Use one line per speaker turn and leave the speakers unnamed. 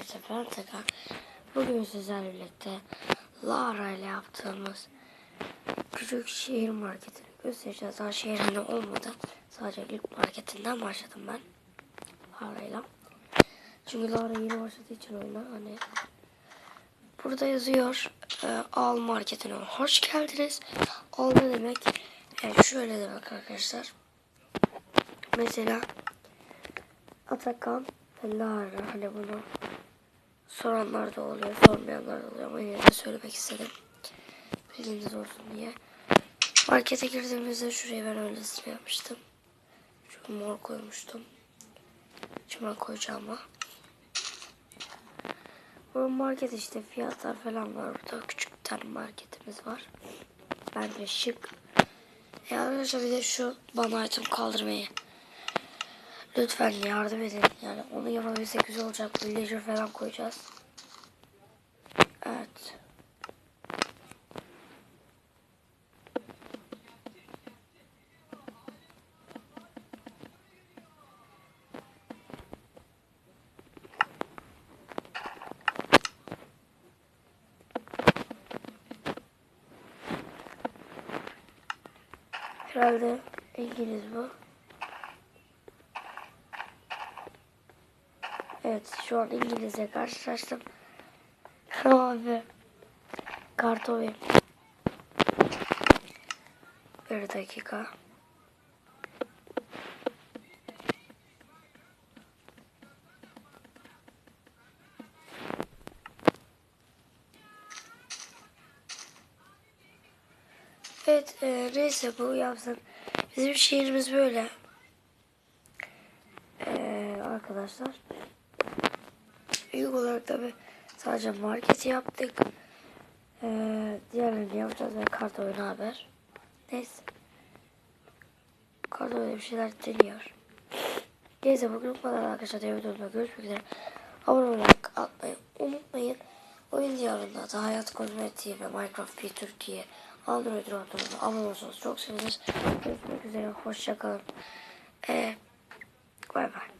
arkadaşlar ben Atakan. Bugün sizlerle birlikte Lara ile yaptığımız küçük şehir marketini göstereceğiz. Daha hani olmadı. Sadece ilk marketinden başladım ben. Lara ile. Çünkü Lara yeni başladığı için oyuna hani burada yazıyor e, al marketine hoş geldiniz. Al ne demek? Yani şöyle demek arkadaşlar. Mesela Atakan Lara hani bunu soranlar da oluyor, sormayanlar da oluyor ama yine de söylemek istedim. Bilginiz olsun diye. Markete girdiğimizde şuraya ben öylesine yapmıştım. Şu mor koymuştum. Şimdi koyacağım ama. Bu market işte fiyatlar falan var burada. Küçük bir tane marketimiz var. Bence şık. E arkadaşlar bir de şu bana item kaldırmayı Lütfen yardım edin. Yani onu yapabilsek güzel olacak. Villager falan koyacağız. Evet. Herhalde İngiliz bu. Evet şu an İngilizce karşılaştım. Abi. Kartovi. Bir dakika. Evet e, neyse bu yapsın. Bizim şehrimiz böyle. E, arkadaşlar. İlk olarak tabi sadece marketi yaptık. Ee, diğerlerini yapacağız ve kart oyunu haber. Neyse. Kart oyunu bir şeyler deniyor. Neyse bugün bu kadar arkadaşlar. Diğer videomda görüşmek üzere. Abone olarak atmayı unutmayın. Oyun diyarında da Hayat Kozmetiği ve Minecraft P Türkiye Android ortamında abone olursanız çok seviniriz. Görüşmek üzere. Hoşçakalın. Ee, bay bay.